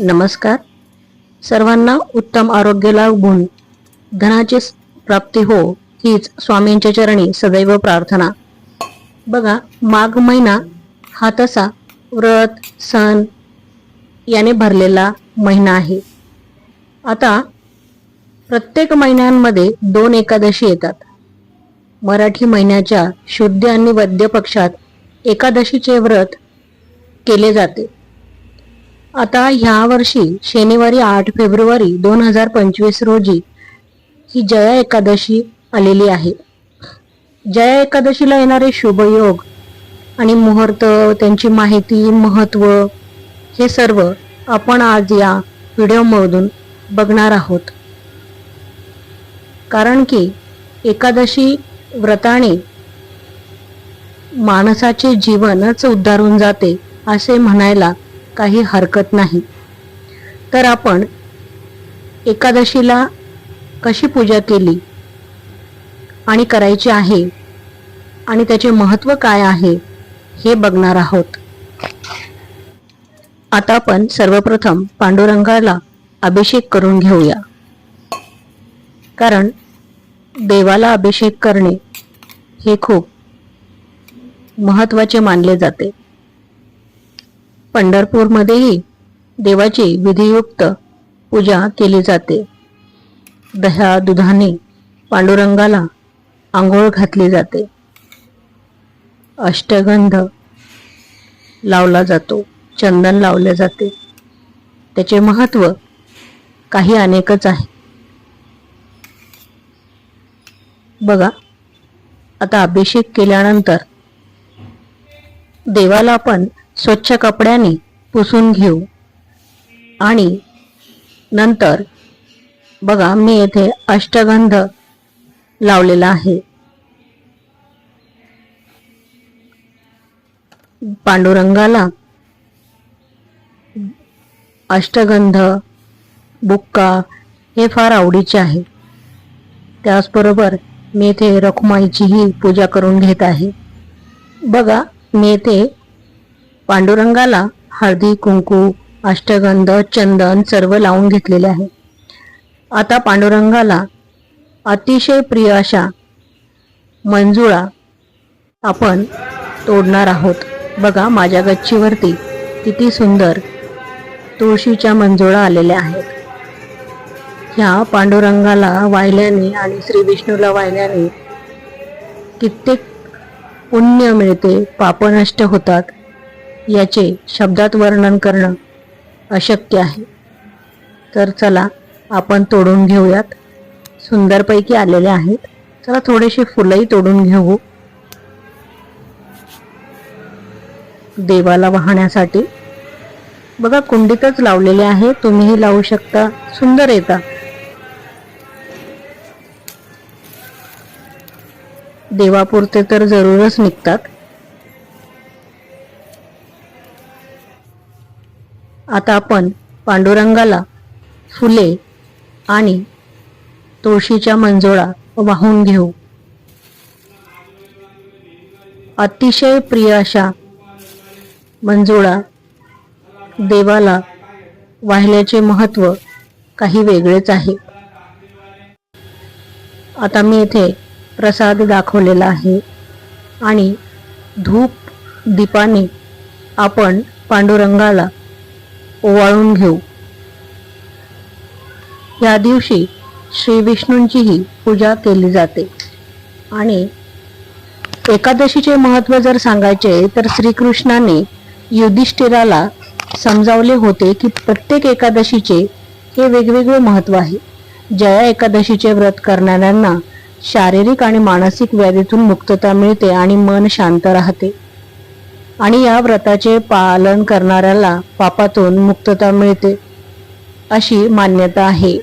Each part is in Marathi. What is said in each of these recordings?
नमस्कार. सर्वांना उत्तम आरोग्य लाभून धनाची प्राप्ती हो हीच स्वामींच्या चरणी सदैव प्रार्थना. बघा माघ महिना हा तसा व्रत सण याने भरलेला महिना आहे. आता प्रत्येक महिन्यांमध्ये दोन एकादशी येतात. मराठी महिन्याच्या शुद्ध आणि वद्य पक्षात एकादशीचे व्रत केले जाते. आता ह्या वर्षी शनिवारी आठ फेब्रुवारी दोन हजार पंचवीस रोजी ही जया एकादशी आलेली आहे. जया एकादशीला येणारे शुभयोग आणि मुहूर्त त्यांची माहिती महत्त्व हे सर्व आपण आज या व्हिडिओमधून बघणार आहोत. कारण की एकादशी व्रताने माणसाचे जीवनच उद्धारून जाते असे म्हणायला काही हरकत नाही. तर आपण एकादशीला कशी पूजा केली? आणि करायची आहे? आणि त्याचे महत्त्व काय आहे? हे बघणार आहोत. आता आपण सर्वप्रथम पांडुरंगाला अभिषेक करून घेऊया. कारण देवाला अभिषेक करणे हे खूप महत्त्वाचे मानले जाते. पंढरपूरमध्येही देवाची विधियुक्त पूजा केली जाते. दह्या दुधाने पांडुरंगाला आंघोळ घातली जाते. अष्टगंध लावला जातो चंदन लावले जाते. त्याचे महत्त्व काही अनेकच आहे. बघा आता अभिषेक केल्यानंतर देवाला आपण स्वच्छ कपड्याने पुसून घेऊ. आणि नंतर बघा मी येथे अष्टगंध लावलेला आहे. पांडुरंगाला अष्टगंध बुक्का हे फार आवडीचे आहे. त्याचबरोबर मी येथे रखुमाईचीही पूजा करून घेत आहे. बघा मी येथे पांडुरंगाला हळदी कुंकू अष्टगंध चंदन सर्व लावून घेतलेले आहे. आता पांडुरंगाला अतिशय प्रिय अशा मंजुळा आपण तोडणार आहोत. बघा माझ्या गच्चीवरती किती सुंदर तुळशीच्या मंजुळा आलेल्या आहेत. ह्या पांडुरंगाला वाहिल्याने आणि श्री विष्णूला वाहिल्याने कित्येक पुण्य मिळते पाप नष्ट होतात. याचे शब्दात वर्णन करणं अशक्य आहे. तर चला आपण तोडून घेऊयात. सुंदरपैकी आलेले आहेत. चला थोडेसे फुलंही तोडून घेऊ. देवाला वाहण्यासाठी. बघा कुंडीतच लावलेले आहे. तुम्हीही लावू शकता. सुंदर येतात देवापुरते तर जरूरच निघतात. आता आपण पांडुरंगाला फुले आणि तुळशीच्या मंजोळा वाहून घेऊ. अतिशय प्रिय अशा मंजुळा देवाला वाहिल्याचे महत्त्व काही वेगळेच आहे. आता मी इथे प्रसाद दाखवलेला आहे आणि धूप दीपाने आपण पांडुरंगाला ओवाळून घेऊ. या दिवशी श्री विष्णूंचीही पूजा केली जाते. आणि एकादशीचे महत्त्व जर सांगायचे तर श्रीकृष्णाने युधिष्ठिराला समजावले होते की प्रत्येक एकादशीचे हे वेगवेगळे महत्त्व आहे. जया एकादशीचे व्रत करणाऱ्यांना शारीरिक आणि मानसिक व्याधीतून मुक्तता मिळते आणि मन शांत राहते. आणि या व्रताचे पालन करणाऱ्याला पापातून मुक्तता मिळते अशी मान्यता आहे.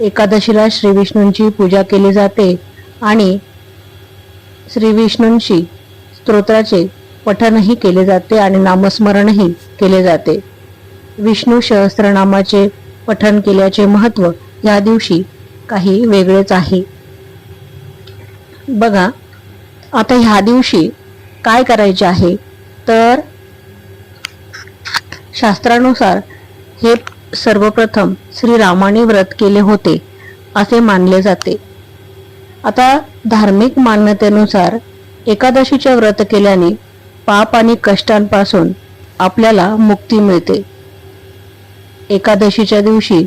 एकादशीला श्री विष्णूंची पूजा केली जाते आणि श्री विष्णूंशी स्तोत्राचे पठनही केले जाते आणि नामस्मरणही केले जाते. विष्णू सहस्त्रनामाचे पठन केल्याचे महत्त्व या दिवशी काही वेगळेच आहे. बघा आता ह्या दिवशी काय करायचे आहे? तर शास्त्रानुसार हे सर्वप्रथम श्रीरामाने व्रत केले होते असे मानले जाते. आता धार्मिक मान्यतेनुसार एकादशीचे व्रत केल्याने पाप आणि कष्टांपासून आपल्याला मुक्ती मिळते. एकादशीच्या दिवशी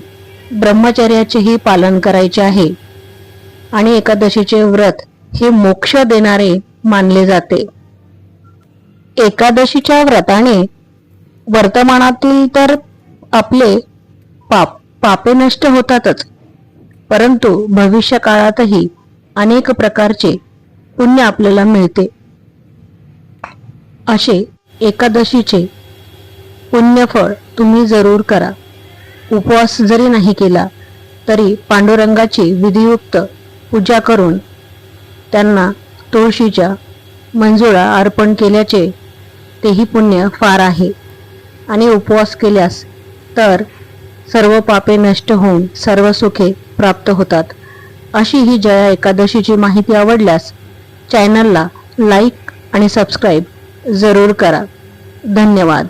ब्रह्मचर्याचेही पालन करायचे आहे आणि एकादशीचे व्रत हे मोक्ष देणारे मानले जाते. एकादशीच्या व्रताने वर्तमानातील तर आपले पाप पापे नष्ट होतातच. परंतु भविष्य काळातही अनेक प्रकारचे पुण्य आपल्याला मिळते. असे एकादशीचे पुण्यफळ तुम्ही जरूर करा. उपवास जरी नाही केला तरी पांडुरंगाची विधियुक्त पूजा करून त्यांना तुळशीच्या मंजुळा अर्पण केल्याचे तेही पुण्य फार आहे. आणि उपवास केल्यास तर सर्व पापे नष्ट होऊन सर्व सुखे प्राप्त होतात. अशी ही जया एकादशीची माहिती आवडल्यास चॅनलला लाईक आणि सबस्क्राईब जरूर करा. धन्यवाद.